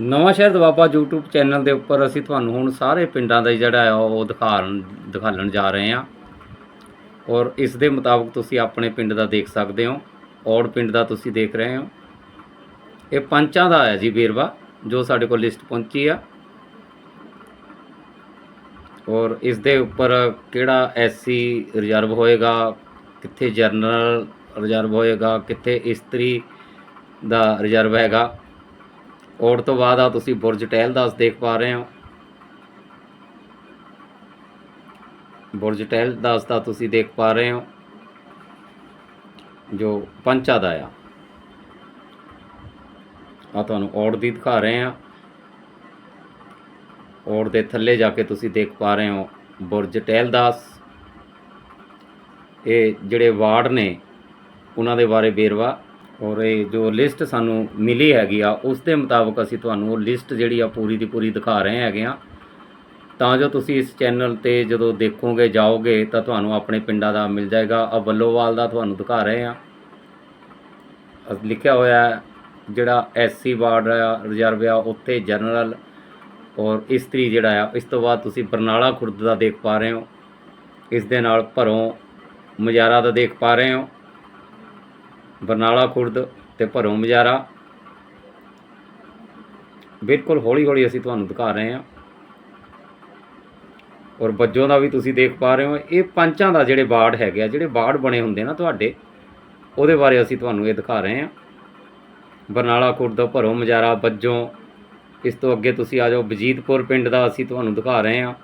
ਨਵਾਂ ਸ਼ਹਿਰ Doaba YouTube channel ਦੇ ਉੱਪਰ ਅਸੀਂ ਤੁਹਾਨੂੰ ਹੁਣ ਸਾਰੇ ਪਿੰਡਾਂ ਦਾ ਜਿਹੜਾ ਆ ਉਹ ਦਿਖਾਣ ਦਿਖਾਲਣ ਜਾ ਰਹੇ ਹਾਂ। ਔਰ ਇਸ ਦੇ ਮੁਤਾਬਕ ਤੁਸੀਂ ਆਪਣੇ ਪਿੰਡ ਦਾ ਦੇਖ ਸਕਦੇ ਹੋ। ਔੜ ਪਿੰਡ ਦਾ ਤੁਸੀਂ ਦੇਖ ਰਹੇ ਹੋ। ਇਹ ਪੰਚਾਂ ਦਾ ਹੈ ਜੀ ਵੇਰਵਾ, ਜੋ ਸਾਡੇ ਕੋਲ ਲਿਸਟ ਪਹੁੰਚੀ ਆ। ਔਰ ਇਸ ਦੇ ਉੱਪਰ ਕਿਹੜਾ ਐਸਸੀ ਰਿਜ਼ਰਵ ਹੋਏਗਾ, ਕਿੱਥੇ ਜਨਰਲ ਰਿਜ਼ਰਵ ਹੋਏਗਾ, ਕਿੱਥੇ ਇਸਤਰੀ ਦਾ ਰਿਜ਼ਰਵ ਹੈਗਾ। ਔੜ ਤੋਂ ਬਾਅਦ ਆ ਤੁਸੀਂ ਬੁਰਜ ਟਹਿਲਦਾਸ ਦੇਖ ਪਾ ਰਹੇ ਹੋ। ਬੁਰਜ ਟਹਿਲਦਾਸ ਦਾ ਤੁਸੀਂ ਦੇਖ ਪਾ ਰਹੇ ਹੋ, ਜੋ ਪੰਚਾ ਦਾ ਆ। ਆ ਤੁਹਾਨੂੰ ਔੜ ਦੀ ਦਿਖਾ ਰਹੇ ਆ ਔੜ ਦੇ ਥੱਲੇ ਜਾ ਕੇ ਤੁਸੀਂ ਦੇਖ ਪਾ ਰਹੇ ਹੋ ਬੁਰਜ ਟਹਿਲਦਾਸ। ਇਹ ਜਿਹੜੇ ਵਾਰਡ ਨੇ, ਉਹਨਾਂ ਦੇ ਬਾਰੇ ਵੇਰਵਾ ਔਰ ਇਹ ਜੋ ਲਿਸਟ ਸਾਨੂੰ ਮਿਲੀ ਹੈਗੀ ਆ ਉਸ ਦੇ ਮੁਤਾਬਕ ਅਸੀਂ ਤੁਹਾਨੂੰ ਉਹ ਲਿਸਟ ਜਿਹੜੀ ਆ ਪੂਰੀ ਦੀ ਪੂਰੀ ਦਿਖਾ ਰਹੇ ਹੈਗੇ ਆ। ਤਾਂ ਜੋ ਤੁਸੀਂ ਇਸ ਚੈਨਲ ਤੇ ਜਦੋਂ ਦੇਖੋਗੇ ਜਾਓਗੇ ਤਾਂ ਤੁਹਾਨੂੰ ਆਪਣੇ ਪਿੰਡਾਂ ਦਾ ਮਿਲ ਜਾਏਗਾ। ਆ ਬੱਲੋਵਾਲ ਦਾ ਤੁਹਾਨੂੰ ਦਿਖਾ ਰਹੇ ਆ। ਲਿਖਿਆ ਹੋਇਆ ਹੈ, ਜਿਹੜਾ ਐਸਸੀ ਵਾਰਡ ਆ ਰਿਜ਼ਰਵ ਆ ਉੱਥੇ ਜਨਰਲ ਔਰ ਇਸਤਰੀ ਜਿਹੜਾ ਆ ਇਸ ਤੋਂ ਬਾਅਦ ਤੁਸੀਂ ਬਰਨਾਲਾ ਖੁਰਦ ਦਾ ਦੇਖ ਪਾ ਰਹੇ ਹੋ। ਇਸ ਦੇ ਨਾਲ ਭਰੋਂ ਮਜਾਰਾ ਦਾ ਦੇਖ ਪਾ ਰਹੇ ਹੋ। ਬਰਨਾਲਾ ਖੁਰਦ ਤੇ ਭਰੋਂ ਮਜਾਰਾ। ਬਿਲਕੁਲ ਹੌਲੀ ਹੌਲੀ ਅਸੀਂ ਤੁਹਾਨੂੰ ਦਿਖਾ ਰਹੇ ਹਾਂ। ਔਰ ਬੱਜੋਂ ਦਾ ਵੀ ਤੁਸੀਂ ਦੇਖ ਪਾ ਰਹੇ ਹੋ, ਇਹ ਪੰਚਾਂ ਦਾ ਜਿਹੜੇ ਬਾੜ ਹੈਗੇ ਆ, ਜਿਹੜੇ ਬਾੜ ਬਣੇ ਹੁੰਦੇ ਨਾ ਤੁਹਾਡੇ, ਉਹਦੇ ਬਾਰੇ ਅਸੀਂ ਤੁਹਾਨੂੰ ਇਹ ਦਿਖਾ ਰਹੇ ਹਾਂ। ਬਰਨਾਲਾ ਖੁਰਦ, ਭਰੋਂ ਮਜਾਰਾ, ਬੱਜੋਂ, ਇਸ ਤੋਂ ਅੱਗੇ ਤੁਸੀਂ ਆ ਜਾਓ ਬਜੀਤਪੁਰ ਪਿੰਡ ਦਾ ਅਸੀਂ ਤੁਹਾਨੂੰ ਦਿਖਾ ਰਹੇ ਹਾਂ।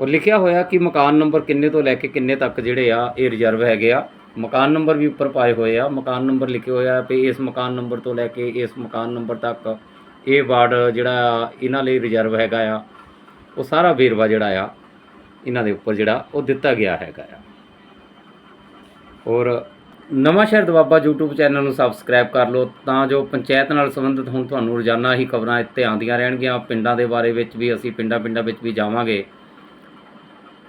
ਔਰ ਲਿਖਿਆ ਹੋਇਆ ਕਿ ਮਕਾਨ ਨੰਬਰ ਕਿੰਨੇ ਤੋਂ ਲੈ ਕੇ ਕਿੰਨੇ ਤੱਕ ਜਿਹੜੇ ਆ, ਇਹ ਰਿਜ਼ਰਵ ਹੈਗੇ ਆ। ਮਕਾਨ ਨੰਬਰ ਵੀ ਉੱਪਰ ਪਾਏ ਹੋਏ ਆ, ਮਕਾਨ ਨੰਬਰ ਲਿਖੇ ਹੋਇਆ ਵੀ ਇਸ ਮਕਾਨ ਨੰਬਰ ਤੋਂ ਲੈ ਕੇ ਇਸ ਮਕਾਨ ਨੰਬਰ ਤੱਕ ਇਹ ਵਾਰਡ ਜਿਹੜਾ ਇਹਨਾਂ ਲਈ ਰਿਜ਼ਰਵ ਹੈਗਾ ਆ, ਉਹ ਸਾਰਾ ਵੇਰਵਾ ਜਿਹੜਾ ਆ, ਇਹਨਾਂ ਦੇ ਉੱਪਰ ਜਿਹੜਾ ਉਹ ਦਿੱਤਾ ਗਿਆ ਹੈਗਾ ਆ। ਔਰ ਨਵਾਂ ਸ਼ਹਿਰ ਦਵਾਬਾ YouTube ਚੈਨਲ ਨੂੰ ਸਬਸਕ੍ਰਾਈਬ ਕਰ ਲਓ, ਤਾਂ ਜੋ ਪੰਚਾਇਤ ਨਾਲ ਸੰਬੰਧਿਤ ਹੁਣ ਤੁਹਾਨੂੰ ਰੋਜ਼ਾਨਾ ਹੀ ਖਬਰਾਂ ਇੱਥੇ ਆਉਂਦੀਆਂ ਰਹਿਣਗੀਆਂ। ਪਿੰਡਾਂ ਦੇ ਬਾਰੇ ਵਿੱਚ ਵੀ ਅਸੀਂ ਪਿੰਡਾਂ ਪਿੰਡਾਂ ਵਿੱਚ ਵੀ ਜਾਵਾਂਗੇ।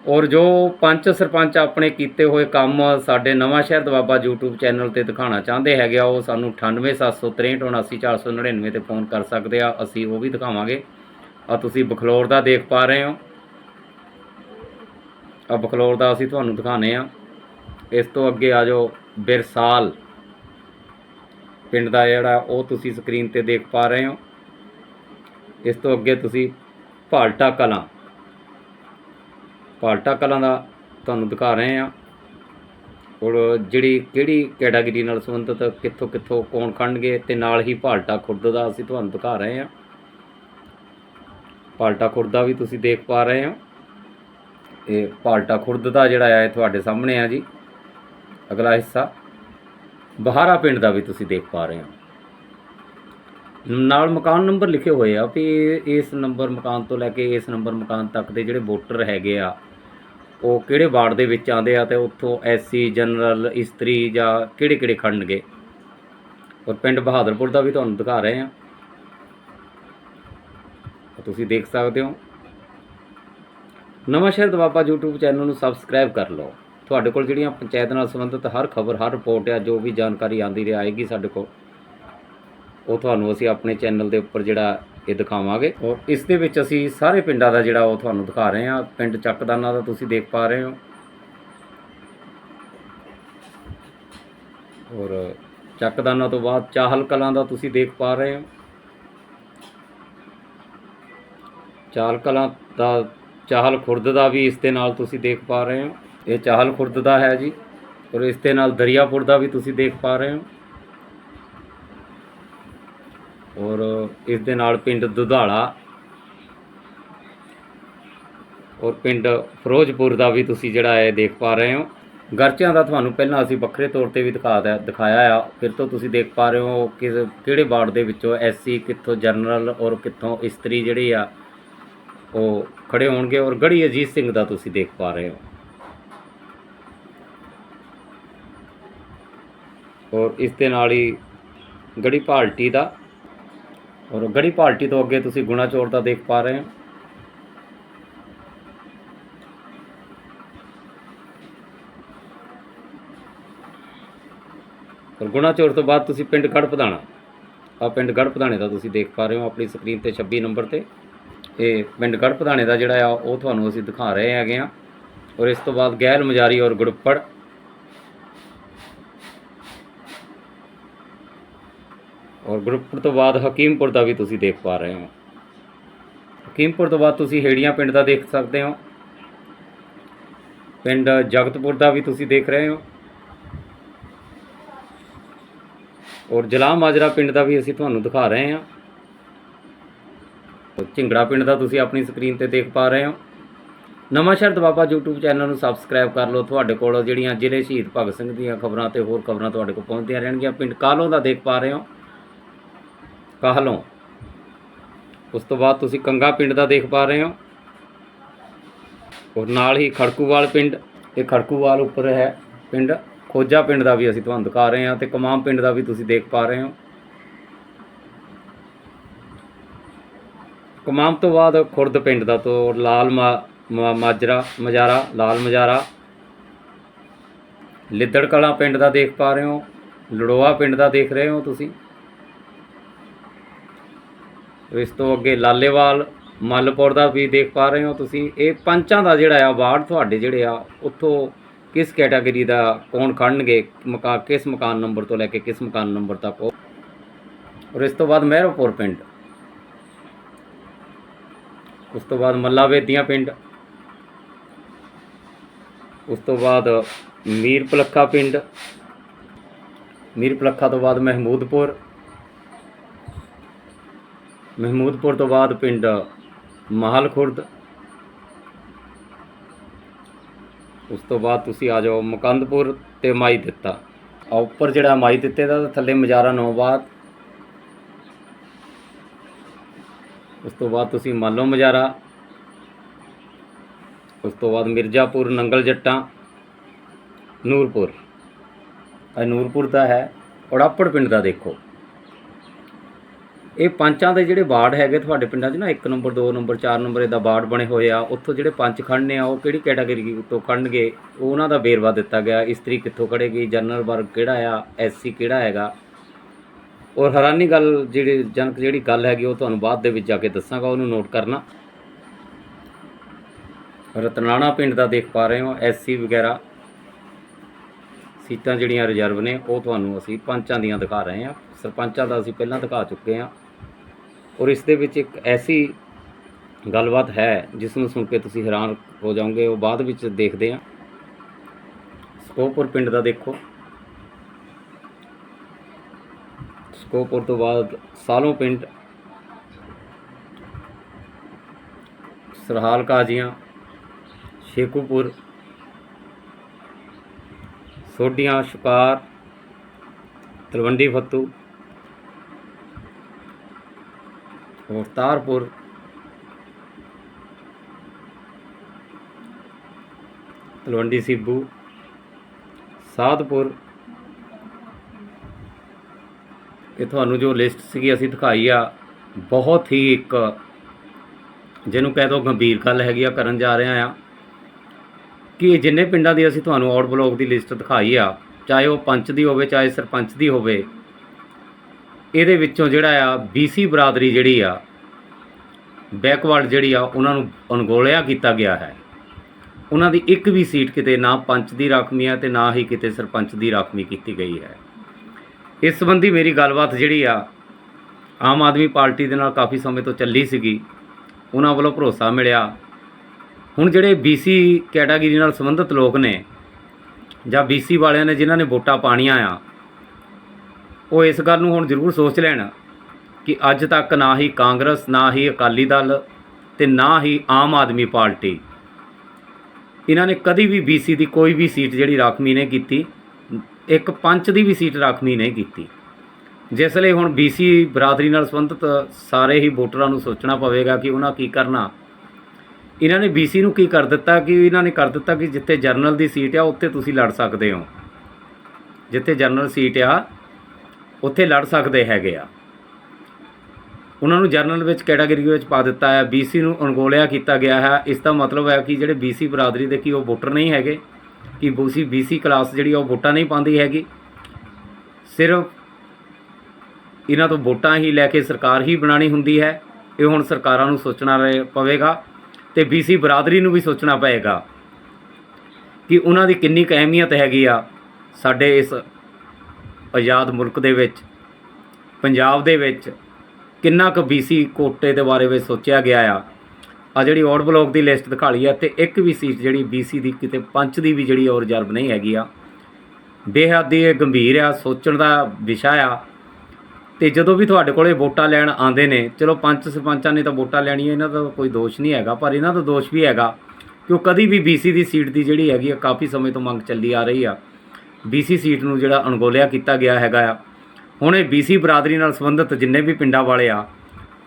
ਔਰ ਜੋ ਪੰਚ ਸਰਪੰਚ ਆਪਣੇ ਕੀਤੇ ਹੋਏ ਕੰਮ ਸਾਡੇ ਨਵਾਂ ਸ਼ਹਿਰ ਦਵਾਬਾ YouTube ਚੈਨਲ ਤੇ ਦਿਖਾਉਣਾ ਚਾਹੁੰਦੇ ਹੈਗੇ ਆ, ਉਹ ਸਾਨੂੰ 9876379499 ਤੇ ਫੋਨ ਕਰ ਸਕਦੇ ਆ, ਅਸੀਂ ਉਹ ਵੀ ਦਿਖਾਵਾਂਗੇ। ਆ ਤੁਸੀਂ ਬਖਲੌਰ ਦਾ ਦੇਖ ਪਾ ਰਹੇ ਹੋ। ਆ ਬਖਲੌਰ ਦਾ ਅਸੀਂ ਤੁਹਾਨੂੰ ਦਿਖਾਣੇ ਆ ਇਸ ਤੋਂ ਅੱਗੇ ਆ ਜਾਓ ਬਿਰਸਾਲ। ਪਿੰਡ ਦਾ ਜਿਹੜਾ, ਉਹ ਤੁਸੀਂ ਸਕਰੀਨ ਤੇ ਦੇਖ ਪਾ ਰਹੇ ਹੋ। ਇਸ ਤੋਂ ਅੱਗੇ ਤੁਸੀਂ ਭਾਲਟਾ ਕਲਾਂ। ਪਾਲਟਾ ਕਲਾਂ ਦਾ ਤੁਹਾਨੂੰ ਦਿਖਾ ਰਹੇ ਆ ਔਰ ਜਿਹੜੀ ਕਿਹੜੀ ਕੈਟਾਗਰੀ ਨਾਲ ਸੰਬੰਧਿਤ, ਕਿੱਥੋਂ ਕਿੱਥੋਂ ਕੌਣ ਖੜਨਗੇ ਤੇ ਨਾਲ ਹੀ ਪਾਲਟਾ ਖੁਰਦ ਦਾ ਅਸੀਂ ਤੁਹਾਨੂੰ ਦਿਖਾ ਰਹੇ ਆ ਪਾਲਟਾ ਖੁਰਦ ਦਾ ਵੀ ਤੁਸੀਂ ਦੇਖ ਪਾ ਰਹੇ ਹੋ। ਇਹ ਪਾਲਟਾ ਖੁਰਦ ਦਾ ਜਿਹੜਾ ਆ, ਇਹ ਤੁਹਾਡੇ ਸਾਹਮਣੇ ਆ ਜੀ। ਅਗਲਾ ਹਿੱਸਾ ਬਹਾਰਾ ਪਿੰਡ ਦਾ ਵੀ ਤੁਸੀਂ ਦੇਖ ਪਾ ਰਹੇ ਹੋ। ਨਾਲ ਮਕਾਨ ਨੰਬਰ ਲਿਖੇ ਹੋਏ ਆ ਵੀ ਇਸ ਨੰਬਰ ਮਕਾਨ ਤੋਂ ਲੈ ਕੇ ਇਸ ਨੰਬਰ ਮਕਾਨ ਤੱਕ ਦੇ ਜਿਹੜੇ ਵੋਟਰ ਹੈਗੇ ਆ ਉਹ ਕਿਹੜੇ ਵਾਰਡ ਦੇ ਵਿੱਚ ਆਉਂਦੇ ਆ ਤੇ ਉੱਥੋਂ ਐਸਸੀ, ਜਨਰਲ, ਇਸਤਰੀ ਜਾਂ ਕਿਹੜੇ ਕਿਹੜੇ ਖੜਨਗੇ? ਔਰ ਪਿੰਡ ਬਹਾਦਰਪੁਰ ਦਾ ਵੀ ਤੁਹਾਨੂੰ ਦਿਖਾ ਰਹੇ ਆ ਤੁਸੀਂ ਦੇਖ ਸਕਦੇ ਹੋ। ਨਵਾਂ ਸ਼ਹਿਰ ਦਵਾਬਾ YouTube ਚੈਨਲ ਨੂੰ ਸਬਸਕ੍ਰਾਈਬ ਕਰ ਲਓ। ਤੁਹਾਡੇ ਕੋਲ ਜਿਹੜੀਆਂ ਪੰਚਾਇਤ ਨਾਲ ਸੰਬੰਧਿਤ ਹਰ ਖਬਰ, ਹਰ ਰਿਪੋਰਟ ਆ ਜੋ ਵੀ ਜਾਣਕਾਰੀ ਆਂਦੀ ਰਹੀ ਆਏਗੀ ਸਾਡੇ ਕੋਲ, ਉਹ ਤੁਹਾਨੂੰ ਅਸੀਂ ਆਪਣੇ ਚੈਨਲ ਦੇ ਉੱਪਰ ਜਿਹੜਾ ਇਹ ਦਿਖਾਵਾਂਗੇ। ਔਰ ਇਸ ਦੇ ਵਿੱਚ ਅਸੀਂ ਸਾਰੇ ਪਿੰਡਾਂ ਦਾ ਜਿਹੜਾ ਉਹ ਤੁਹਾਨੂੰ ਦਿਖਾ ਰਹੇ ਹਾਂ। ਪਿੰਡ ਚੱਕਦਾਨਾ ਦਾ ਤੁਸੀਂ ਦੇਖ ਪਾ ਰਹੇ ਹੋ। ਔਰ ਚੱਕਦਾਨਾ ਤੋਂ ਬਾਅਦ ਚਾਹਲ ਕਲਾਂ ਦਾ ਤੁਸੀਂ ਦੇਖ ਪਾ ਰਹੇ ਹੋ। ਚਾਹਲ ਕਲਾਂ ਦਾ, ਚਾਹਲ ਖੁਰਦ ਦਾ ਵੀ ਇਸ ਦੇ ਨਾਲ ਤੁਸੀਂ ਦੇਖ ਪਾ ਰਹੇ ਹੋ। ਇਹ ਚਾਹਲ ਖੁਰਦ ਦਾ ਹੈ ਜੀ। ਔਰ ਇਸ ਦੇ ਨਾਲ ਦਰਿਆਪੁਰ ਦਾ ਵੀ ਤੁਸੀਂ ਦੇਖ ਪਾ ਰਹੇ ਹੋ ਔਰ ਇਸ ਦੇ ਨਾਲ ਪਿੰਡ ਦੁਧਾਲਾ ਔਰ ਪਿੰਡ ਫਿਰੋਜ਼ਪੁਰ ਦਾ ਵੀ ਤੁਸੀਂ ਜਿਹੜਾ ਹੈ ਦੇਖ ਪਾ ਰਹੇ ਹੋ। ਗਰਚਿਆਂ ਦਾ ਤੁਹਾਨੂੰ ਪਹਿਲਾਂ ਅਸੀਂ ਵੱਖਰੇ ਤੌਰ ਤੇ ਵੀ ਦਿਖਾ ਦਿਆ ਦਿਖਾਇਆ ਆ। ਫਿਰ ਤੋਂ ਤੁਸੀਂ ਦੇਖ ਪਾ ਰਹੇ ਹੋ ਕਿ ਕਿਹੜੇ ਵਾਰਡ ਦੇ ਵਿੱਚੋਂ ਐਸਸੀ ਕਿੱਥੋਂ ਜਨਰਲ ਔਰ ਕਿੱਥੋਂ ਇਸਤਰੀ ਜਿਹੜੀ ਆ, ਉਹ ਖੜੇ ਹੋਣਗੇ ਔਰ ਗੜੀ ਅਜੀਤ ਸਿੰਘ ਦਾ ਤੁਸੀਂ ਦੇਖ ਪਾ ਰਹੇ ਹੋ। ਔਰ ਇਸ ਦੇ ਨਾਲ ਹੀ ਗੜੀ ਪਾਲਟੀ ਦਾ ਔਰ ਗੜੀ ਪਾਲਟੀ ਤੋਂ ਅੱਗੇ ਤੁਸੀਂ ਗੁਣਾ ਚੋਰ ਦਾ ਦੇਖ ਪਾ ਰਹੇ ਹੋ। ਔਰ ਗੁਣਾ ਚੋਰ ਤੋਂ ਬਾਅਦ ਤੁਸੀਂ ਪਿੰਡ ਖੜ ਪਧਾਣਾ। ਆ ਪਿੰਡ ਗੜ੍ਹ ਪਧਾਣੇ ਦਾ ਤੁਸੀਂ ਦੇਖ ਪਾ ਰਹੇ ਹੋ ਆਪਣੀ ਸਕਰੀਨ ਤੇ 26 ਨੰਬਰ ਤੇ। ਇਹ ਪਿੰਡ ਗੜ੍ਹ ਪਧਾਣੇ ਦਾ ਜਿਹੜਾ ਆ, ਉਹ ਤੁਹਾਨੂੰ ਅਸੀਂ ਦਿਖਾ ਰਹੇ ਹੈਗੇ ਆ। ਔਰ ਇਸ ਤੋਂ ਬਾਅਦ ਗਹਿਲ ਮਜਾਰੀ ਔਰ ਗੁੜਪੜ। ਔਰ ਗੁਰਪੁਰ ਤੋਂ ਬਾਅਦ ਹਕੀਮਪੁਰ ਦਾ ਵੀ ਤੁਸੀਂ ਦੇਖ ਪਾ ਰਹੇ ਹੋ। ਹਕੀਮਪੁਰ ਤੋਂ ਬਾਅਦ ਤੁਸੀਂ ਹੇੜੀਆਂ ਪਿੰਡ ਦਾ ਦੇਖ ਸਕਦੇ ਹੋ। ਪਿੰਡ ਜਗਤਪੁਰ ਦਾ ਵੀ ਤੁਸੀਂ ਦੇਖ ਰਹੇ ਹੋ। ਔਰ ਜਲਾਮ ਮਾਜਰਾ ਪਿੰਡ ਦਾ ਵੀ ਅਸੀਂ ਤੁਹਾਨੂੰ ਦਿਖਾ ਰਹੇ ਹਾਂ। ਔਰ ਝਿੰਗੜਾ ਪਿੰਡ ਦਾ ਤੁਸੀਂ ਆਪਣੀ ਸਕਰੀਨ ਤੇ ਦੇਖ ਪਾ ਰਹੇ ਹੋ। ਨਵਾਂ ਸ਼ਹਿਰ ਦਵਾਬਾ YouTube ਚੈਨਲ ਨੂੰ ਸਬਸਕ੍ਰਾਈਬ ਕਰ ਲਓ। ਤੁਹਾਡੇ ਕੋਲ ਜਿਹੜੀਆਂ ਜ਼ਿਲ੍ਹੇ ਸ਼ਹੀਦ ਭਗਤ ਸਿੰਘ ਦੀਆਂ ਖਬਰਾਂ ਤੇ ਹੋਰ ਖਬਰਾਂ ਤੁਹਾਡੇ ਕੋਲ ਪਹੁੰਚਦੀਆਂ ਰਹਿਣਗੀਆਂ। ਪਿੰਡ ਕਾਲੋਂ ਦਾ ਦੇਖ ਪਾ ਰਹੇ ਹੋ। ਕਾਹਲੋਂ ਉਸ ਤੋਂ ਬਾਅਦ ਤੁਸੀਂ ਕੰਗਾ ਪਿੰਡ ਦਾ ਦੇਖ ਪਾ ਰਹੇ ਹੋ। ਔਰ ਨਾਲ ਹੀ ਖੜਕੂਵਾਲ ਪਿੰਡ, ਇਹ ਖੜਕੂਵਾਲ ਉੱਪਰ ਹੈ ਪਿੰਡ। ਖੋਜਾ ਪਿੰਡ ਦਾ ਵੀ ਅਸੀਂ ਤੁਹਾਨੂੰ ਦਿਖਾ ਰਹੇ ਹਾਂ ਤੇ ਕਮਾਮ ਪਿੰਡ ਦਾ ਵੀ ਤੁਸੀਂ ਦੇਖ ਪਾ ਰਹੇ ਹੋ। ਕਮਾਮ ਤੋਂ ਬਾਅਦ ਖੁਰਦ ਪਿੰਡ ਦਾ ਤੋਂ ਲਾਲ ਮਾ- ਮਾ- ਮਾਜਰਾ, ਮਜਾਰਾ, ਲਾਲ ਮਜਾਰਾ। ਲਿੱਦੜ ਕਲਾਂ ਪਿੰਡ ਦਾ ਦੇਖ ਪਾ ਰਹੇ ਹੋ। ਲੜੋਆ ਪਿੰਡ ਦਾ ਦੇਖ ਰਹੇ ਹੋ ਤੁਸੀਂ। ਇਸ ਤੋਂ ਅੱਗੇ ਲਾਲੇਵਾਲ, ਮੱਲਪੁਰ ਦਾ ਵੀ ਦੇਖ ਪਾ ਰਹੇ ਹੋ ਤੁਸੀਂ। ਇਹ ਪੰਚਾਂ ਦਾ ਜਿਹੜਾ ਆ, ਵਾਰਡ ਤੁਹਾਡੇ ਜਿਹੜੇ ਆ, ਉੱਥੋਂ ਕਿਸ ਕੈਟਾਗਰੀ ਦਾ, ਕੌਣ ਖੜਨਗੇ, ਮਕਾ, ਕਿਸ ਮਕਾਨ ਨੰਬਰ ਤੋਂ ਲੈ ਕੇ ਕਿਸ ਮਕਾਨ ਨੰਬਰ ਤੱਕ ਉਹ? ਔਰ ਇਸ ਤੋਂ ਬਾਅਦ ਮਹਿਰੋਪੁਰ ਪਿੰਡ। ਉਸ ਤੋਂ ਬਾਅਦ ਮੱਲਾ ਵੇਦੀਆਂ ਪਿੰਡ। ਉਸ ਤੋਂ ਬਾਅਦ ਮੀਰ ਪਲੱਖਾ ਪਿੰਡ। ਮੀਰ ਪਲੱਖਾ ਤੋਂ ਬਾਅਦ ਮਹਿਮੂਦਪੁਰ। ਮਹਿਮੂਦਪੁਰ ਤੋਂ ਬਾਅਦ ਪਿੰਡ ਮਾਹਲ ਖੁਰਦ ਉਸ ਤੋਂ ਬਾਅਦ ਤੁਸੀਂ ਆ ਜਾਓ ਮੁਕੰਦਪੁਰ ਤੇ ਮਾਈ ਦਿੱਤਾ ਆ ਉੱਪਰ ਜਿਹੜਾ ਮਾਈ ਦਿੱਤੇ ਦਾ ਥੱਲੇ ਮਜਾਰਾ ਨੌਬਾਦ ਉਸ ਤੋਂ ਬਾਅਦ ਤੁਸੀਂ ਮਾਲੋ ਮਜਾਰਾ। ਉਸ ਤੋਂ ਬਾਅਦ ਮਿਰਜ਼ਾਪੁਰ, ਨੰਗਲ ਜੱਟਾਂ, ਨੂਰਪੁਰ। ਇਹ ਨੂਰਪੁਰ ਦਾ ਹੈ। ਉੜਾਪੜ ਪਿੰਡ ਦਾ ਦੇਖੋ। ਇਹ ਪੰਚਾਂ ਦੇ ਜਿਹੜੇ ਵਾਰਡ ਹੈਗੇ ਤੁਹਾਡੇ ਪਿੰਡਾਂ 'ਚ ਨਾ 1 ਨੰਬਰ 2 ਨੰਬਰ 4 ਨੰਬਰ ਇਹਦਾ ਵਾਰਡ ਬਣੇ ਹੋਏ ਆ। ਉੱਥੋਂ ਜਿਹੜੇ ਪੰਚ ਖੜਨੇ ਆ, ਉਹ ਕਿਹੜੀ ਕੈਟਾਗਰੀ ਤੋਂ ਖੜਨਗੇ ਉਹ ਉਹਨਾਂ ਦਾ ਵੇਰਵਾ ਦਿੱਤਾ ਗਿਆ। ਇਸਤਰੀ ਕਿੱਥੋਂ ਖੜੇਗੀ ਜਨਰਲ ਵਰਗ ਕਿਹੜਾ ਆ? ਐਸਸੀ ਕਿਹੜਾ ਹੈਗਾ? ਔਰ ਹੈਰਾਨੀ ਗੱਲ ਜਿਹੜੀ ਜਨਕ ਜਿਹੜੀ ਗੱਲ ਹੈਗੀ, ਉਹ ਤੁਹਾਨੂੰ ਬਾਅਦ ਦੇ ਵਿੱਚ ਜਾ ਕੇ ਦੱਸਾਂਗਾ, ਉਹਨੂੰ ਨੋਟ ਕਰਨਾ। ਰਤਨਾਣਾ ਪਿੰਡ ਦਾ ਦੇਖ ਪਾ ਰਹੇ ਹੋ ਐਸਸੀ ਵਗੈਰਾ। ਸੀਟਾਂ ਜਿਹੜੀਆਂ ਰਿਜ਼ਰਵ ਨੇ, ਉਹ ਤੁਹਾਨੂੰ ਅਸੀਂ ਪੰਚਾਂ ਦੀਆਂ ਦਿਖਾ ਰਹੇ ਹਾਂ। ਸਰਪੰਚਾਂ ਦਾ ਅਸੀਂ ਪਹਿਲਾਂ ਦਿਖਾ ਚੁੱਕੇ ਹਾਂ। ਔਰ ਇਸ ਦੇ ਵਿੱਚ ਇੱਕ ਐਸੀ ਗੱਲਬਾਤ ਹੈ, ਜਿਸ ਨੂੰ ਸੁਣ ਕੇ ਤੁਸੀਂ ਹੈਰਾਨ ਹੋ ਜਾਓਗੇ, ਉਹ ਬਾਅਦ ਵਿੱਚ ਦੇਖਦੇ ਹਾਂ। ਸਕੋਪੁਰ ਪਿੰਡ ਦਾ ਦੇਖੋ। ਸਕੋਪੁਰ ਤੋਂ ਬਾਅਦ ਸਾਲੋਂ ਪਿੰਡ। ਸਰਹਾਲ ਕਾਜੀਆਂ ਸ਼ੇਕੂਪੁਰ ਸੋਢੀਆਂ, ਸ਼ਿਕਾਰ, ਤਲਵੰਡੀ ਫੱਤੂ। ਅਵਤਾਰਪੁਰ ਤਲਵੰਡੀ ਸਿੱਬੂ ਸਾਧਪੁਰ ਇਹ ਤੁਹਾਨੂੰ ਜੋ ਲਿਸਟ ਸੀਗੀ ਅਸੀਂ ਦਿਖਾਈ ਆ, ਬਹੁਤ ਹੀ ਇੱਕ ਜਿਹਨੂੰ ਕਹਿ ਦੋ ਗੰਭੀਰ ਗੱਲ ਹੈਗੀ ਆ, ਕਰਨ ਜਾ ਰਹੇ ਆ। ਕਿ ਇਹ ਜਿੰਨੇ ਪਿੰਡਾਂ ਦੀ ਅਸੀਂ ਤੁਹਾਨੂੰ ਆਊਟ ਬਲੌਕ ਦੀ ਲਿਸਟ ਦਿਖਾਈ ਆ, ਚਾਹੇ ਉਹ ਪੰਚ ਦੀ ਹੋਵੇ, ਚਾਹੇ ਸਰਪੰਚ ਦੀ ਹੋਵੇ ਇਹਦੇ ਵਿੱਚੋਂ ਜਿਹੜਾ ਆ BC ਬਰਾਦਰੀ ਜਿਹੜੀ ਆ, ਬੈਕਵਰਡ ਜਿਹੜੀ ਆ, ਉਹਨਾਂ ਨੂੰ ਅਣਗੋਲਿਆ ਕੀਤਾ ਗਿਆ ਹੈ। ਉਹਨਾਂ ਦੀ ਇੱਕ ਵੀ ਸੀਟ ਕਿਤੇ ਨਾ ਪੰਚ ਦੀ ਰਾਖਮੀ ਹੈ ਤੇ ਨਾ ਹੀ ਕਿਤੇ ਸਰਪੰਚ ਦੀ ਰਾਖਮੀ ਕੀਤੀ ਗਈ ਹੈ। ਇਸ ਸੰਬੰਧੀ ਮੇਰੀ ਗੱਲਬਾਤ ਜਿਹੜੀ ਆ, ਆਮ ਆਦਮੀ ਪਾਰਟੀ ਦੇ ਨਾਲ ਕਾਫੀ ਸਮੇਂ ਤੋਂ ਚੱਲੀ ਸੀਗੀ। ਉਹਨਾਂ ਵੱਲੋਂ ਭਰੋਸਾ ਮਿਲਿਆ। ਹੁਣ ਜਿਹੜੇ BC ਕੈਟਾਗਰੀ ਨਾਲ ਸੰਬੰਧਿਤ ਲੋਕ ਨੇ ਜਾਂ BC ਵਾਲਿਆਂ ਨੇ ਜਿਨ੍ਹਾਂ ਨੇ ਵੋਟਾਂ ਪਾਣੀਆਂ ਆ ਉਹ ਇਸ ਗੱਲ ਨੂੰ ਹੁਣ ਜ਼ਰੂਰ ਸੋਚ ਲੈਣ ਕਿ ਅੱਜ ਤੱਕ ਨਾ ਹੀ ਕਾਂਗਰਸ, ਨਾ ਹੀ ਅਕਾਲੀ ਦਲ ਤੇ ਨਾ ਹੀ ਆਮ ਆਦਮੀ ਪਾਰਟੀ। ਇਹਨਾਂ ਨੇ ਕਦੀ ਵੀ BC ਦੀ ਕੋਈ ਵੀ ਸੀਟ ਜਿਹੜੀ ਰਾਖਵੀਂ ਨਹੀਂ ਕੀਤੀ, ਇੱਕ ਪੰਚ ਦੀ ਵੀ ਸੀਟ ਰਾਖਵੀਂ ਨਹੀਂ ਕੀਤੀ। ਜਿਸ ਲਈ ਹੁਣ BC ਬਰਾਦਰੀ ਨਾਲ ਸੰਬੰਧਿਤ ਸਾਰੇ ਹੀ ਵੋਟਰਾਂ ਨੂੰ ਸੋਚਣਾ ਪਵੇਗਾ ਕਿ ਉਹਨਾਂ ਕੀ ਕਰਨਾ। ਇਹਨਾਂ ਨੇ BC ਨੂੰ ਕੀ ਕਰ ਦਿੱਤਾ ਕਿ ਇਹਨਾਂ ਨੇ ਕਰ ਦਿੱਤਾ ਕਿ ਜਿੱਥੇ ਜਰਨਲ ਦੀ ਸੀਟ ਆ, ਉੱਥੇ ਤੁਸੀਂ ਲੜ ਸਕਦੇ ਹੋ। ਜਿੱਥੇ ਜਰਨਲ ਸੀਟ ਆ ਉੱਥੇ ਲੜ ਸਕਦੇ ਹੈਗੇ ਆ। ਉਹਨਾਂ ਨੂੰ ਜਰਨਲ ਵਿੱਚ ਕੈਟਾਗਰੀ ਵਿੱਚ ਪਾ ਦਿੱਤਾ ਹੈ। BC ਨੂੰ ਅਣਗੋਲਿਆ ਕੀਤਾ ਗਿਆ ਹੈ। ਇਸ ਦਾ ਮਤਲਬ ਹੈ ਕਿ ਜਿਹੜੇ BC ਬਰਾਦਰੀ ਦੇ ਕੀ ਉਹ ਵੋਟਰ ਨਹੀਂ ਹੈਗੇ। ਕਿ BC BC ਕਲਾਸ ਜਿਹੜੀ ਆ ਉਹ ਵੋਟਾਂ ਨਹੀਂ ਪਾਉਂਦੀ ਹੈਗੀ। ਸਿਰਫ ਇਹਨਾਂ ਤੋਂ ਵੋਟਾਂ ਹੀ ਲੈ ਕੇ ਸਰਕਾਰ ਹੀ ਬਣਾਣੀ ਹੁੰਦੀ ਹੈ। ਇਹ ਹੁਣ ਸਰਕਾਰਾਂ ਨੂੰ ਸੋਚਣਾ ਰਹੇ- ਪਵੇਗਾ ਤੇ ਬੀਸੀ ਬਰਾਦਰੀ ਨੂੰ ਵੀ ਸੋਚਣਾ ਪਏਗਾ ਕਿ ਉਹਨਾਂ ਦੀ ਕਿੰਨੀ ਕੁ ਅਹਿਮੀਅਤ ਹੈਗੀ ਆ ਸਾਡੇ ਇਸ ਆਜ਼ਾਦ ਮੁਲਕ ਦੇ ਵਿੱਚ, ਪੰਜਾਬ ਦੇ ਵਿੱਚ ਕਿੰਨਾ ਕੁ ਬੀਸੀ ਕੋਟੇ ਦੇ ਬਾਰੇ ਵਿੱਚ ਸੋਚਿਆ ਗਿਆ ਆ। ਆ ਜਿਹੜੀ ਔੜ ਬਲੋਕ ਦੀ ਲਿਸਟ ਦਿਖਾਲੀ ਆ ਤੇ ਇੱਕ ਵੀ ਸੀਟ ਜਿਹੜੀ ਬੀਸੀ ਦੀ ਕਿਤੇ ਪੰਚ ਦੀ ਵੀ ਜਿਹੜੀ ਔਰ ਰਿਜ਼ਰਵ ਨਹੀਂ ਹੈਗੀ ਆ। ਬੇਹੱਦ ਹੀ ਗੰਭੀਰ ਆ, ਸੋਚਣ ਦਾ ਵਿਸ਼ਾ ਆ। ਤੇ ਜਦੋਂ ਵੀ ਤੁਹਾਡੇ ਕੋਲੇ ਵੋਟਾਂ ਲੈਣ ਆਉਂਦੇ ਨੇ, ਚਲੋ ਪੰਚ ਸਰਪੰਚਾਂ ਨੇ ਤਾਂ ਵੋਟਾਂ ਲੈਣੀਆਂ, ਇਹਨਾਂ ਦਾ ਕੋਈ ਦੋਸ਼ ਨਹੀਂ ਹੈਗਾ, ਪਰ ਇਹਨਾਂ ਦਾ ਦੋਸ਼ ਵੀ ਹੈਗਾ ਕਿ ਉਹ ਕਦੀ ਵੀ ਬੀਸੀ ਦੀ ਸੀਟ ਦੀ ਜਿਹੜੀ ਹੈਗੀ ਆ, ਕਾਫੀ ਸਮੇਂ ਤੋਂ ਮੰਗ ਚੱਲੀ ਆ ਰਹੀ ਆ। ਬੀਸੀ ਸੀਟ ਨੂੰ ਜਿਹੜਾ ਅਣਗੋਲਿਆ ਕੀਤਾ ਗਿਆ ਹੈਗਾ ਆ। ਹੁਣ ਇਹ ਬੀਸੀ ਬਰਾਦਰੀ ਨਾਲ ਸੰਬੰਧਿਤ ਜਿੰਨੇ ਵੀ ਪਿੰਡਾਂ ਵਾਲੇ ਆ,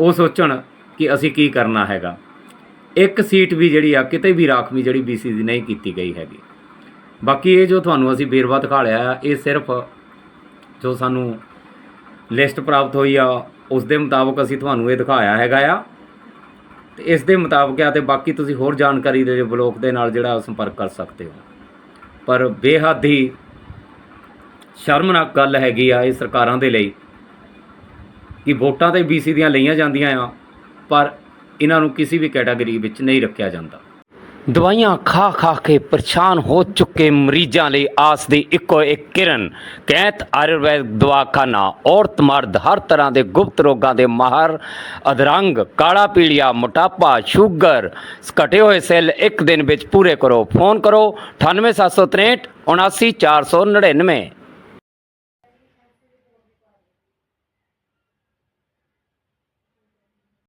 ਉਹ ਸੋਚਣ ਕਿ ਅਸੀਂ ਕੀ ਕਰਨਾ ਹੈਗਾ। ਇੱਕ ਸੀਟ ਵੀ ਜਿਹੜੀ ਆ, ਕਿਤੇ ਵੀ ਰਾਖਵੀਂ ਜਿਹੜੀ ਬੀਸੀ ਦੀ ਨਹੀਂ ਕੀਤੀ ਗਈ ਹੈਗੀ। ਬਾਕੀ ਇਹ ਜੋ ਤੁਹਾਨੂੰ ਅਸੀਂ ਬੇਰਵਾ ਦਿਖਾ ਲਿਆ ਆ, ਇਹ ਸਿਰਫ ਜੋ ਸਾਨੂੰ ਲਿਸਟ ਪ੍ਰਾਪਤ ਹੋਈ ਆ, ਉਸ ਦੇ ਮੁਤਾਬਕ ਅਸੀਂ ਤੁਹਾਨੂੰ ਇਹ ਦਿਖਾਇਆ ਹੈਗਾ ਆ। ਤੇ ਇਸ ਦੇ ਮੁਤਾਬਕ ਆ ਤੇ ਬਾਕੀ ਤੁਸੀਂ ਹੋਰ ਜਾਣਕਾਰੀ ਦੇ ਬਲੋਕ ਦੇ ਨਾਲ ਜਿਹੜਾ ਸੰਪਰਕ ਕਰ ਸਕਦੇ ਹੋ। ਪਰ ਬੇਹੱਦ ਹੀ ਸ਼ਰਮਨਾਕ ਗੱਲ ਹੈਗੀ ਆ ਇਹ ਸਰਕਾਰਾਂ ਦੇ ਲਈ ਕਿ ਵੋਟਾਂ ਤੇ ਬੀਸੀ ਦੀਆਂ ਲਈਆਂ ਜਾਂਦੀਆਂ ਆ, ਪਰ ਇਹਨਾਂ ਨੂੰ ਕਿਸੇ ਵੀ ਕੈਟਾਗਰੀ ਵਿੱਚ ਨਹੀਂ ਰੱਖਿਆ ਜਾਂਦਾ। ਦਵਾਈਆਂ ਖਾ ਖਾ ਕੇ ਪਰੇਸ਼ਾਨ ਹੋ ਚੁੱਕੇ ਮਰੀਜ਼ਾਂ ਲਈ ਆਸ ਦੀ ਇੱਕੋ ਇੱਕ ਕਿਰਨ ਕੈਂਤ ਆਯੁਰਵੈਦ ਦਵਾਖਾਨਾ, ਔਰਤ ਮਰਦ, ਹਰ ਤਰ੍ਹਾਂ ਦੇ ਗੁਪਤ ਰੋਗਾਂ ਦੇ ਮਾਹਰ, ਅਧਰੰਗ, ਕਾਲਾ ਪੀਲੀਆ, ਮੋਟਾਪਾ, ਸ਼ੂਗਰ, ਘਟੇ ਹੋਏ ਸੈੱਲ ਇੱਕ ਦਿਨ ਵਿੱਚ ਪੂਰੇ ਕਰੋ। ਫੋਨ ਕਰੋ 98763 79499